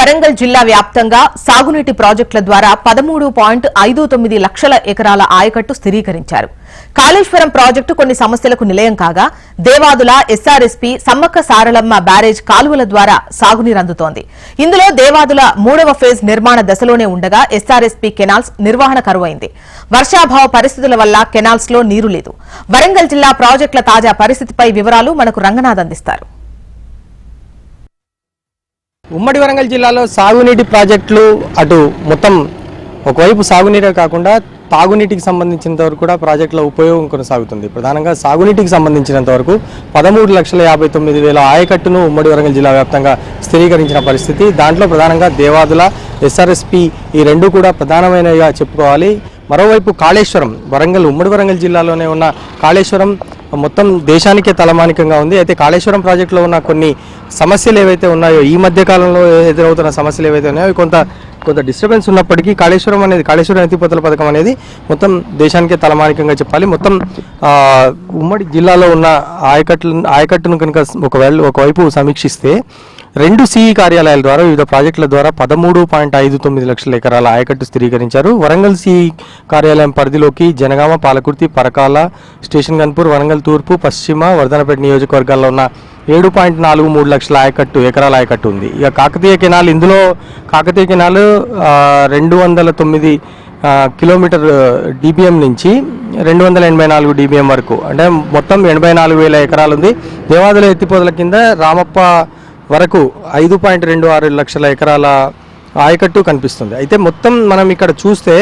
వరంగల్ జిల్లా వ్యాప్తంగా సాగునీటి ప్రాజెక్టుల ద్వారా పదమూడు పాయింట్ ఐదు తొమ్మిది లక్షల ఎకరాల ఆయకట్టు స్థిరీకరించారు. కాళేశ్వరం ప్రాజెక్టు కొన్ని సమస్యలకు నిలయం కాగా దేవాదుల ఎస్ఆర్ఎస్పీ సమ్మక్క సారలమ్మ బ్యారేజ్ కాలువల ద్వారా సాగునీరు అందుతోంది. ఇందులో దేవాదుల మూడవ ఫేజ్ నిర్మాణ దశలోనే ఉండగా ఎస్ఆర్ఎస్పీ కెనాల్స్ నిర్వహణ కరువైంది. వర్షాభావ పరిస్థితుల వల్ల కెనాల్స్లో నీరు లేదు. వరంగల్ జిల్లా ప్రాజెక్టుల తాజా పరిస్థితిపై వివరాలు మనకు రంగనాథ్ అందిస్తారు. ఉమ్మడి వరంగల్ జిల్లాలో సాగునీటి ప్రాజెక్టులు అటు మొత్తం ఒకవైపు సాగునీరే కాకుండా తాగునీటికి సంబంధించినంత వరకు కూడా ప్రాజెక్టుల ఉపయోగం కొనసాగుతుంది. ప్రధానంగా సాగునీటికి సంబంధించినంత వరకు పదమూడు లక్షల యాభై తొమ్మిది వేల ఆయకట్టును ఉమ్మడి వరంగల్ జిల్లా వ్యాప్తంగా స్థిరీకరించిన పరిస్థితి. దాంట్లో ప్రధానంగా దేవాదుల ఎస్ఆర్ఎస్పి ఈ రెండు కూడా ప్రధానమైనవిగా చెప్పుకోవాలి. మరోవైపు కాళేశ్వరం వరంగల్ ఉమ్మడి వరంగల్ జిల్లాలోనే ఉన్న కాళేశ్వరం మొత్తం దేశానికే తలమానికంగా ఉంది. అయితే కాళేశ్వరం ప్రాజెక్టులో ఉన్న కొన్ని సమస్యలు ఏవైతే ఉన్నాయో ఈ మధ్య కాలంలో ఎదురవుతున్న సమస్యలు ఏవైతే ఉన్నాయో కొంత కొంత డిస్టర్బెన్స్ ఉన్నప్పటికీ కాళేశ్వరం అనేది కాళేశ్వరం ఎత్తిపోతల పథకం అనేది మొత్తం దేశానికే తలమానికంగా చెప్పాలి. మొత్తం ఉమ్మడి జిల్లాలో ఉన్న ఆయకట్లు ఆయకట్టును కనుక ఒకవేళ ఒకవైపు సమీక్షిస్తే రెండు సిఈ కార్యాలయాల ద్వారా వివిధ ప్రాజెక్టుల ద్వారా పదమూడు పాయింట్ ఐదు తొమ్మిది లక్షల ఎకరాల ఆయకట్టు స్థిరీకరించారు. వరంగల్ సిఈ కార్యాలయం పరిధిలోకి జనగామ పాలకుర్తి పరకాల స్టేషన్ గన్పూర్ వరంగల్ తూర్పు పశ్చిమ వర్ధనపేట నియోజకవర్గాల్లో ఉన్న ఏడు పాయింట్ నాలుగు మూడు లక్షల ఆయకట్టు ఎకరాల ఆయకట్టు ఉంది. ఇక కాకతీయ కెనాల్ ఇందులో కాకతీయ కెనాల్ రెండు వందల తొమ్మిది కిలోమీటర్ డిబిఎం నుంచి రెండు వందల ఎనభై నాలుగు డిబిఎం వరకు. అంటే మొత్తం ఎనభై నాలుగు వేల ఎకరాలు ఉంది. దేవాదుల ఎత్తిపోతల కింద రామప్ప వరకు ఐదు పాయింట్ రెండు ఆరు లక్షల ఎకరాల ఆయకట్టు కనిపిస్తుంది. అయితే మొత్తం మనం ఇక్కడ చూస్తే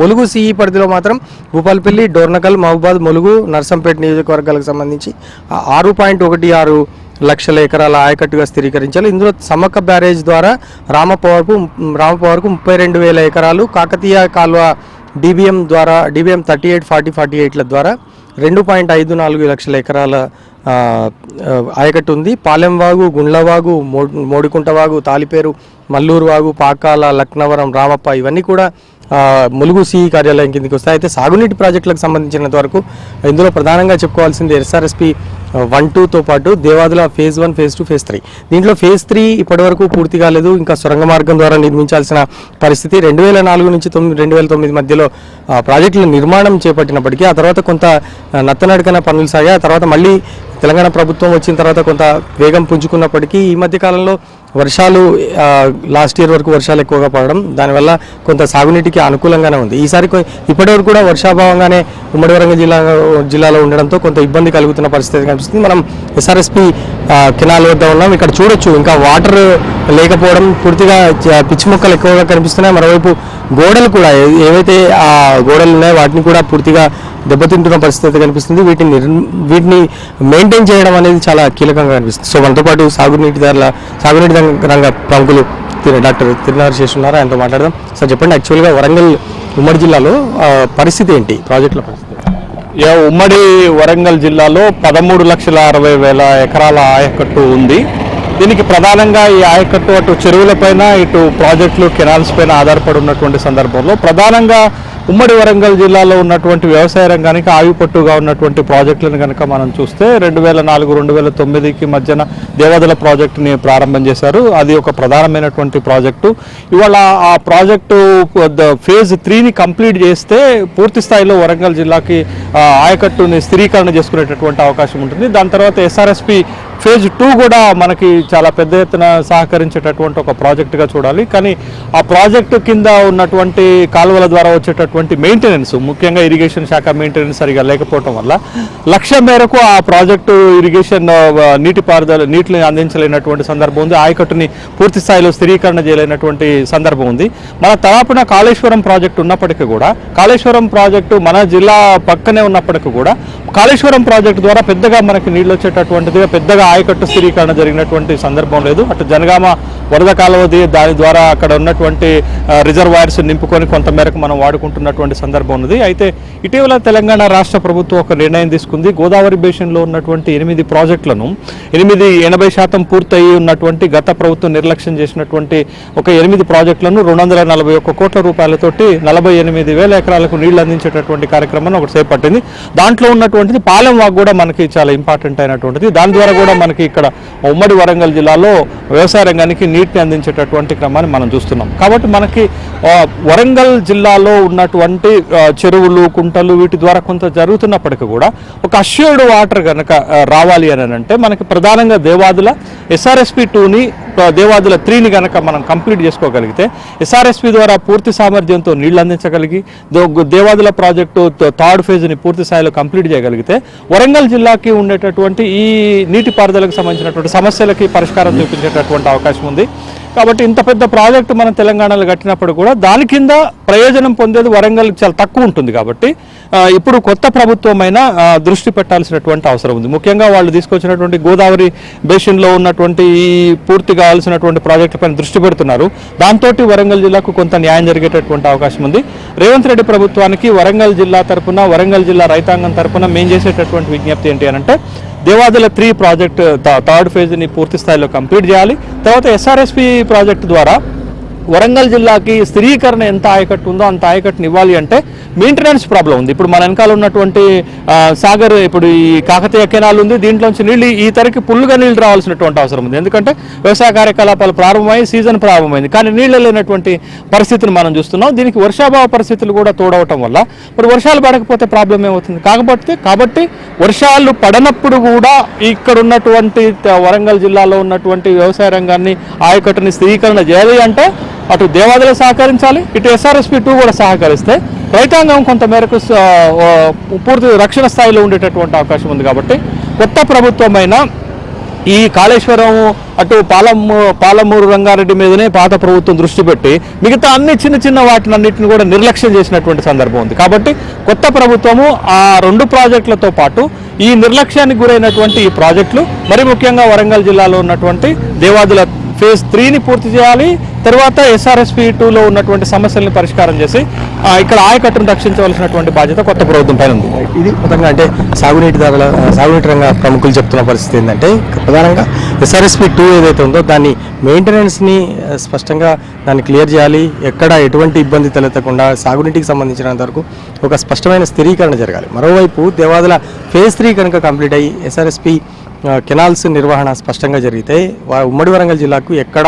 ములుగు సిఈ పరిధిలో మాత్రం భూపాలపల్లి డోర్నకల్ మహబూబాద్ ములుగు నర్సంపేట నియోజకవర్గాలకు సంబంధించి ఆరు పాయింట్ ఒకటి ఆరు లక్షల ఎకరాల ఆయకట్టుగా స్థిరీకరించాలి. ఇందులో సమ్మక్క బ్యారేజ్ ద్వారా రామప్ప వరకు రామప్ప వరకు ముప్పై రెండు వేల ఎకరాలు కాకతీయ కాలువ డిబిఎం ద్వారా DBM thirty eight forty forty ఎయిట్ల ద్వారా రెండు పాయింట్ ఐదు నాలుగు లక్షల ఎకరాల ఆయకట్టు ఉంది. పాలెంవాగు గుండ్లవాగు మో మోడికుంటవాగు తాలిపేరు మల్లూరువాగు పాకాల లక్నవరం రామప్ప ఇవన్నీ కూడా ములుగు సిఈ కార్యాలయం కిందకి వస్తాయి. అయితే సాగునీటి ప్రాజెక్టులకు సంబంధించినంత వరకు ఇందులో ప్రధానంగా చెప్పుకోవాల్సింది ఎస్ఆర్ఎస్పి వన్ టూతో పాటు Devadula phase one phase two phase three. దీంట్లో ఫేజ్ త్రీ ఇప్పటివరకు పూర్తి కాలేదు. ఇంకా సొరంగ మార్గం ద్వారా నిర్మించాల్సిన పరిస్థితి రెండు వేల నాలుగు నుంచి తొమ్మిది రెండు వేల తొమ్మిది మధ్యలో ప్రాజెక్టుల నిర్మాణం చేపట్టినప్పటికీ ఆ తర్వాత కొంత ఆ, నత్తనడకన పనులు సాగా ఆ తర్వాత మళ్ళీ తెలంగాణ ప్రభుత్వం వచ్చిన తర్వాత కొంత వేగం పుంజుకున్నప్పటికీ ఈ మధ్య కాలంలో వర్షాలు లాస్ట్ ఇయర్ వరకు వర్షాలు ఎక్కువగా పడడం దానివల్ల కొంత సాగునీటికి అనుకూలంగానే ఉంది. ఈసారి ఇప్పటివరకు కూడా వర్షాభావంగానే ఉమ్మడి వరంగల్ జిల్లా జిల్లాలో ఉండడంతో కొంత ఇబ్బంది కలుగుతున్న పరిస్థితి కనిపిస్తుంది. మనం ఎస్ఆర్ఎస్పి కెనాల్ వద్ద ఉన్నాం. ఇక్కడ చూడొచ్చు. ఇంకా వాటర్ లేకపోవడం పూర్తిగా పిచ్చి మొక్కలు ఎక్కువగా కనిపిస్తున్నాయి. మరోవైపు గోడలు కూడా ఏవైతే ఆ గోడలు ఉన్నాయో వాటిని కూడా పూర్తిగా దెబ్బతింటున్న పరిస్థితి కనిపిస్తుంది. వీటిని వీటిని మెయింటైన్ చేయడం అనేది చాలా కీలకంగా కనిపిస్తుంది. సో మనతో పాటు సాగునీటి ధరల సాగునీటి రంగ- రంగ ప్రముఖులు డాక్టర్ తిరునారు చేసి ఉన్నారు ఆయనతో మాట్లాడదాం. సార్ చెప్పండి. యాక్చువల్గా వరంగల్ ఉమ్మడి జిల్లాలో పరిస్థితి ఏంటి? ప్రాజెక్టుల పరిస్థితి. ఉమ్మడి వరంగల్ జిల్లాలో పదమూడు లక్షల అరవై వేల ఎకరాల ఆయకట్టు ఉంది. దీనికి ప్రధానంగా ఈ ఆయకట్టు అటు చెరువులపైన ఇటు ప్రాజెక్టులు కెనాల్స్ పైన ఆధారపడి ఉన్నటువంటి సందర్భంలో ప్రధానంగా ఉమ్మడి వరంగల్ జిల్లాలో ఉన్నటువంటి వ్యవసాయ రంగానికి ఆయుపట్టుగా ఉన్నటువంటి ప్రాజెక్టులను కనుక మనం చూస్తే రెండు వేల నాలుగు రెండు వేల తొమ్మిదికి మధ్యన దేవదల ప్రాజెక్టుని ప్రారంభం చేశారు. అది ఒక ప్రధానమైనటువంటి ప్రాజెక్టు. ఇవాళ ఆ ప్రాజెక్టు ఫేజ్ త్రీని కంప్లీట్ చేస్తే పూర్తి స్థాయిలో వరంగల్ జిల్లాకి ఆయకట్టుని స్థిరీకరణ చేసుకునేటటువంటి అవకాశం ఉంటుంది. దాని తర్వాత ఎస్ఆర్ఎస్పి ఫేజ్ టూ కూడా మనకి చాలా పెద్ద ఎత్తున సహకరించేటటువంటి ఒక ప్రాజెక్టుగా చూడాలి. కానీ ఆ ప్రాజెక్టు కింద ఉన్నటువంటి కాలువల ద్వారా వచ్చేటటువంటి మెయింటెనెన్స్ ముఖ్యంగా ఇరిగేషన్ శాఖ మెయింటెనెన్స్ సరిగా లేకపోవడం వల్ల లక్ష్యం మేరకు ఆ ప్రాజెక్టు ఇరిగేషన్ నీటిపారుదల నీటిని అందించలేనటువంటి సందర్భం ఉంది. ఆయకట్టుని పూర్తి స్థాయిలో స్థిరీకరణ చేయలేనటువంటి సందర్భం ఉంది. మన తరపున కాళేశ్వరం ప్రాజెక్టు ఉన్నప్పటికీ కూడా కాళేశ్వరం ప్రాజెక్టు మన జిల్లా పక్కనే ఉన్నప్పటికీ కూడా కాళేశ్వరం ప్రాజెక్టు ద్వారా పెద్దగా మనకి నీళ్ళు వచ్చేటటువంటిదిగా పెద్దగా ఆయకట్టు స్థిరీకరణ జరిగినటువంటి సందర్భం లేదు. అటు జనగామ వరద కాలువది దాని ద్వారా అక్కడ ఉన్నటువంటి రిజర్వాయర్స్ నింపుకొని కొంత మేరకు మనం వాడుకుంటున్నటువంటి సందర్భం ఉన్నది. అయితే ఇటీవల తెలంగాణ రాష్ట్ర ప్రభుత్వం ఒక నిర్ణయం తీసుకుంది. గోదావరి బేషన్లో ఉన్నటువంటి ఎనిమిది ప్రాజెక్టులను ఎనిమిది ఎనభై శాతం పూర్తయి ఉన్నటువంటి గత ప్రభుత్వం నిర్లక్ష్యం చేసినటువంటి ఒక ఎనిమిది ప్రాజెక్టులను రెండు వందల నలభై ఒక్క కోట్ల రూపాయలతోటి నలభై ఎనిమిది వేల ఎకరాలకు నీళ్ళు అందించేటటువంటి కార్యక్రమాన్ని ఒకటి చేపట్టింది. దాంట్లో ఉన్నటువంటిది పాలెం వాక్ కూడా మనకి చాలా ఇంపార్టెంట్ అయినటువంటిది. దాని ద్వారా కూడా కూడా మనకి ఇక్కడ ఉమ్మడి వరంగల్ జిల్లాలో వ్యవసాయ రంగానికి నీటిని అందించేటటువంటి క్రమాన్ని మనం చూస్తున్నాం. కాబట్టి మనకి వరంగల్ జిల్లాలో ఉన్నటువంటి చెరువులు కుంటలు వీటి ద్వారా కొంత జరుగుతున్నప్పటికీ కూడా ఒక అష్యూర్డ్ వాటర్ కనుక రావాలి అని అంటే మనకి ప్రధానంగా దేవాదుల ఎస్ఆర్ఎస్పి టూని దేవాదుల త్రీని కనుక మనం కంప్లీట్ చేసుకోగలిగితే ఎస్ఆర్ఎస్పి ద్వారా పూర్తి సామర్థ్యంతో నీళ్ళు అందించగలిగి దేవాదుల ప్రాజెక్టు థర్డ్ ఫేజ్ని పూర్తి స్థాయిలో కంప్లీట్ చేయగలిగితే వరంగల్ జిల్లాకి ఉండేటటువంటి ఈ నీటిపారుదలకు సంబంధించినటువంటి సమస్యలకి పరిష్కారం చూపించేటటువంటి అవకాశం ఉంది. కాబట్టి ఇంత పెద్ద ప్రాజెక్టు మనం తెలంగాణలో కట్టినప్పుడు కూడా దాని కింద ప్రయోజనం పొందేది వరంగల్ చాలా తక్కువ ఉంటుంది కాబట్టి ఇప్పుడు కొత్త ప్రభుత్వమైన దృష్టి పెట్టాల్సినటువంటి అవసరం ఉంది. ముఖ్యంగా వాళ్ళు తీసుకొచ్చినటువంటి గోదావరి బేసిన్లో ఉన్నటువంటి ఈ పూర్తి కావాల్సినటువంటి ప్రాజెక్టులపైన దృష్టి పెడుతున్నారు. దాంతో వరంగల్ జిల్లాకు కొంత న్యాయం జరిగేటటువంటి అవకాశం ఉంది. రేవంత్ రెడ్డి ప్రభుత్వానికి వరంగల్ జిల్లా తరపున వరంగల్ జిల్లా రైతాంగం తరపున మేము చేసేటటువంటి విజ్ఞప్తి ఏంటి అని అంటే దేవాదుల త్రీ ప్రాజెక్ట్ థర్డ్ ఫేజ్ని పూర్తి స్థాయిలో కంప్లీట్ చేయాలి. తర్వాత ఎస్ఆర్ఎస్పి ప్రాజెక్ట్ ద్వారా వరంగల్ జిల్లాకి స్థిరీకరణ ఎంత ఆయకట్టు ఉందో అంత ఆయకట్టుని ఇవ్వాలి అంటే మెయింటెనెన్స్ ప్రాబ్లం ఉంది. ఇప్పుడు మన వెనకాల ఉన్నటువంటి సాగర్ ఇప్పుడు ఈ కాకతీయ కెనాల్ ఉంది దీంట్లోంచి నీళ్ళు ఈ తరకి పుల్లుగా నీళ్ళు రావాల్సినటువంటి అవసరం ఉంది. ఎందుకంటే వ్యవసాయ కార్యకలాపాలు ప్రారంభమై సీజన్ ప్రారంభమైంది. కానీ నీళ్ళు లేనటువంటి పరిస్థితిని మనం చూస్తున్నాం. దీనికి వర్షాభావ పరిస్థితులు కూడా తోడవటం వల్ల మరి వర్షాలు పడకపోతే ప్రాబ్లం ఏమవుతుంది? కాకపోతే కాబట్టి వర్షాలు పడనప్పుడు కూడా ఇక్కడ ఉన్నటువంటి వరంగల్ జిల్లాలో ఉన్నటువంటి వ్యవసాయ రంగాన్ని ఆయకట్టుని స్థిరీకరణ చేయాలి అంటే అటు దేవాదులు సహకరించాలి ఇటు ఎస్ఆర్ఎస్పి టూ కూడా సహకరిస్తే రైతాంగం కొంత మేరకు పూర్తి రక్షణ స్థాయిలో ఉండేటటువంటి అవకాశం ఉంది కాబట్టి కొత్త ప్రభుత్వమైన ఈ కాళేశ్వరం అటు పాలము పాలమూరు రంగారెడ్డి మీదనే పాత ప్రభుత్వం దృష్టి పెట్టి మిగతా అన్ని చిన్న చిన్న వాటిని అన్నింటిని కూడా నిర్లక్ష్యం చేసినటువంటి సందర్భం ఉంది. కాబట్టి కొత్త ప్రభుత్వము ఆ రెండు ప్రాజెక్టులతో పాటు ఈ నిర్లక్ష్యానికి గురైనటువంటి ఈ ప్రాజెక్టులు మరి ముఖ్యంగా వరంగల్ జిల్లాలో ఉన్నటువంటి దేవాదుల ఫేజ్ త్రీని పూర్తి చేయాలి. తర్వాత ఎస్ఆర్ఎస్పి టూలో ఉన్నటువంటి సమస్యలను పరిష్కారం చేసి ఆ, ఇక్కడ ఆయకట్టును రక్షించవలసినటువంటి బాధ్యత కొత్త ప్రభుత్వం పైన ఉంది. ఇది మొత్తంగా అంటే సాగునీటి ధరల సాగునీటి రంగ ప్రముఖులు చెప్తున్న పరిస్థితి ఏంటంటే ప్రధానంగా ఎస్ఆర్ఎస్పి టూ ఏదైతే ఉందో దాన్ని మెయింటెనెన్స్ని స్పష్టంగా దాన్ని క్లియర్ చేయాలి. ఎక్కడ ఎటువంటి ఇబ్బంది తలెత్తకుండా సాగునీటికి సంబంధించినంత వరకు ఒక స్పష్టమైన స్థిరీకరణ జరగాలి. మరోవైపు దేవాదుల ఫేజ్ త్రీ కనుక కంప్లీట్ అయ్యి ఎస్ఆర్ఎస్పి కెనాల్స్ నిర్వహణ స్పష్టంగా జరిగితే ఉమ్మడి వరంగల్ జిల్లాకు ఎక్కడ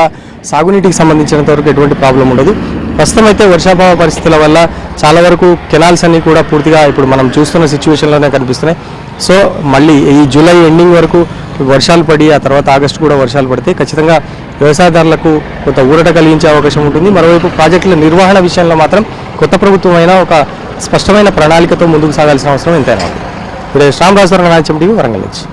సాగునీటికి సంబంధించినంత వరకు ఎటువంటి ప్రాబ్లం ఉండదు. ప్రస్తుతం అయితే వర్షాభావ పరిస్థితుల వల్ల చాలా వరకు కెనాల్స్ అన్ని కూడా పూర్తిగా ఇప్పుడు మనం చూస్తున్న సిచ్యువేషన్లోనే కనిపిస్తున్నాయి. సో మళ్ళీ ఈ జూలై ఎండింగ్ వరకు వర్షాలు పడి ఆ తర్వాత ఆగస్టు కూడా వర్షాలు పడితే ఖచ్చితంగా వ్యవసాయదారులకు కొంత ఊరట కలిగించే అవకాశం ఉంటుంది. మరోవైపు ప్రాజెక్టుల నిర్వహణ విషయంలో మాత్రం కొత్త ప్రభుత్వం అయినా ఒక స్పష్టమైన ప్రణాళికతో ముందుకు సాగాల్సిన అవసరం ఎంతైనా ఇప్పుడు శ్రామ్ రాజు వరంగల్ టీవీ వరంగల్ నుంచి.